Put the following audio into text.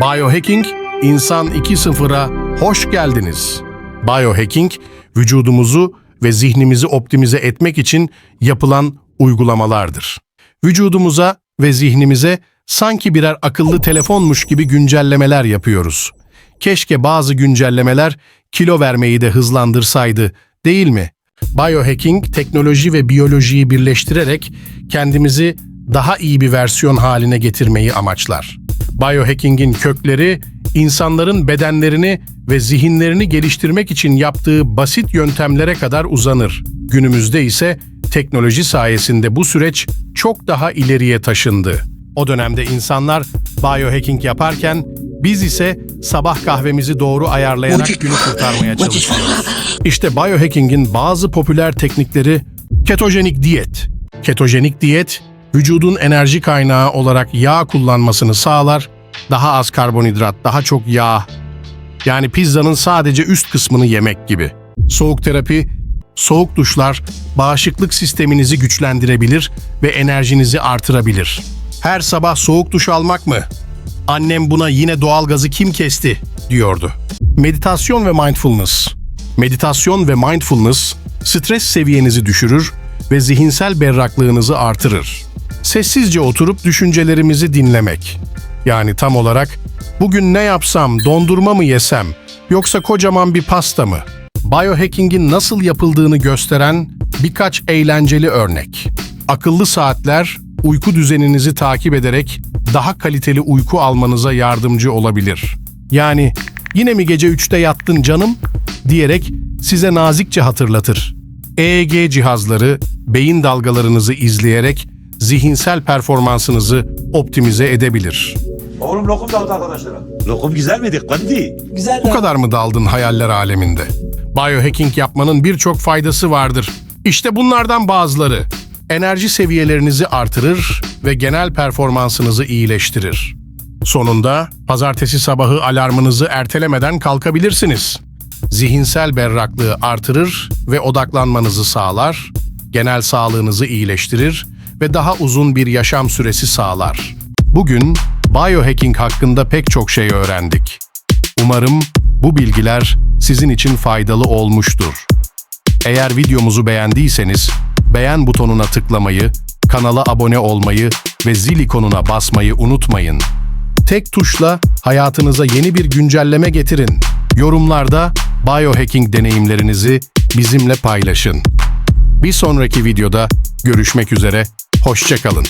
Biohacking İnsan 2.0'a hoş geldiniz. Biohacking, vücudumuzu ve zihnimizi optimize etmek için yapılan uygulamalardır. Vücudumuza ve zihnimize sanki birer akıllı telefonmuş gibi güncellemeler yapıyoruz. Keşke bazı güncellemeler kilo vermeyi de hızlandırsaydı, değil mi? Biohacking, teknoloji ve biyolojiyi birleştirerek kendimizi daha iyi bir versiyon haline getirmeyi amaçlar. Biohacking'in kökleri, insanların bedenlerini ve zihinlerini geliştirmek için yaptığı basit yöntemlere kadar uzanır. Günümüzde ise teknoloji sayesinde bu süreç çok daha ileriye taşındı. O dönemde insanlar biohacking yaparken biz ise sabah kahvemizi doğru ayarlayarak günü kurtarmaya çalışıyoruz. İşte biohacking'in bazı popüler teknikleri ketojenik diyet. Ketojenik diyet, vücudun enerji kaynağı olarak yağ kullanmasını sağlar, daha az karbonhidrat, daha çok yağ. Yani pizzanın sadece üst kısmını yemek gibi. Soğuk terapi, soğuk duşlar bağışıklık sisteminizi güçlendirebilir ve enerjinizi artırabilir. Her sabah soğuk duş almak mı? Annem buna yine doğalgazı kim kesti diyordu. Meditasyon ve mindfulness. Meditasyon ve mindfulness stres seviyenizi düşürür ve zihinsel berraklığınızı artırır. Sessizce oturup düşüncelerimizi dinlemek. Yani tam olarak bugün ne yapsam, dondurma mı yesem yoksa kocaman bir pasta mı? Biohacking'in nasıl yapıldığını gösteren birkaç eğlenceli örnek. Akıllı saatler uyku düzeninizi takip ederek daha kaliteli uyku almanıza yardımcı olabilir. Yani yine mi gece 3'te yattın canım diyerek size nazikçe hatırlatır. EEG cihazları beyin dalgalarınızı izleyerek zihinsel performansınızı optimize edebilir. Oğlum lokum dağıt arkadaşlara. Lokum güzel miydi Kandi? Güzel Bu kadar mı daldın hayaller aleminde? Biohacking yapmanın birçok faydası vardır. İşte bunlardan bazıları. Enerji seviyelerinizi artırır ve genel performansınızı iyileştirir. Sonunda pazartesi sabahı alarmınızı ertelemeden kalkabilirsiniz. Zihinsel berraklığı artırır ve odaklanmanızı sağlar, genel sağlığınızı iyileştirir ve daha uzun bir yaşam süresi sağlar. Bugün biohacking hakkında pek çok şey öğrendik. Umarım bu bilgiler sizin için faydalı olmuştur. Eğer videomuzu beğendiyseniz beğen butonuna tıklamayı, kanala abone olmayı ve zil ikonuna basmayı unutmayın. Tek tuşla hayatınıza yeni bir güncelleme getirin. Yorumlarda biohacking deneyimlerinizi bizimle paylaşın. Bir sonraki videoda görüşmek üzere, hoşçakalın.